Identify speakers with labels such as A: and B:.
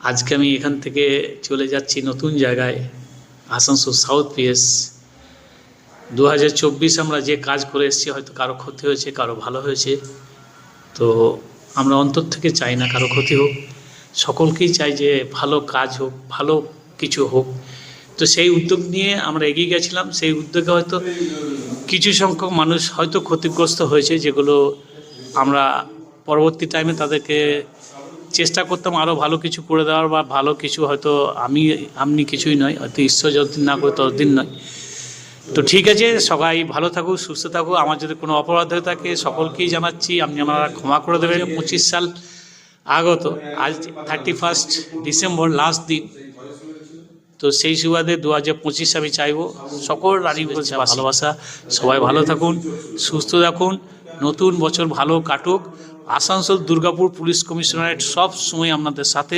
A: আজকে আমি এখান থেকে চলে যাচ্ছি নতুন জায়গায়, আসানসোল সাউথ পিএস দু হাজার চব্বিশ আমরা যে কাজ করে এসেছি, হয়তো কারও ক্ষতি হয়েছে, কারও ভালো হয়েছে। তো আমরা অন্তর থেকে চাই না কারও ক্ষতি হোক। সকলকেই চাই যে ভালো কাজ হোক, ভালো কিছু হোক। তো সেই উদ্যোগ নিয়ে আমরা এগিয়ে গেছিলাম। সেই উদ্যোগে হয়তো কিছু সংখ্যক মানুষ হয়তো ক্ষতিগ্রস্ত হয়েছে, যেগুলো আমরা পরবর্তী টাইমে তাদেরকে চেষ্টা করতাম আরও ভালো কিছু করে দেওয়ার বা ভালো কিছু হয়তো আমি আপনি কিছুই নয়, হয়তো ঈশ্বর যতদিন না করে ততদিন নয়। তো ঠিক আছে, সবাই ভালো থাকুক সুস্থ থাকুক আমার যদি কোনো অপরাধ হয়ে থাকে, সকলকেই জানাচ্ছি, আপনি আমরা ক্ষমা করে দেবেন। পঁচিশ সাল আগত, আজ থার্টি ফার্স্ট ডিসেম্বর লাস্ট দিন। তো সেই সুবাদে দু হাজার পঁচিশ আমি চাইব সকল রানী ভালোবাসা। সবাই ভালো থাকুন, সুস্থ থাকুন। নতুন বছর ভালো কাটুক। আসানসোল দুর্গাপুর পুলিশ কমিশনারেট সব সময় আপনাদের সাথে।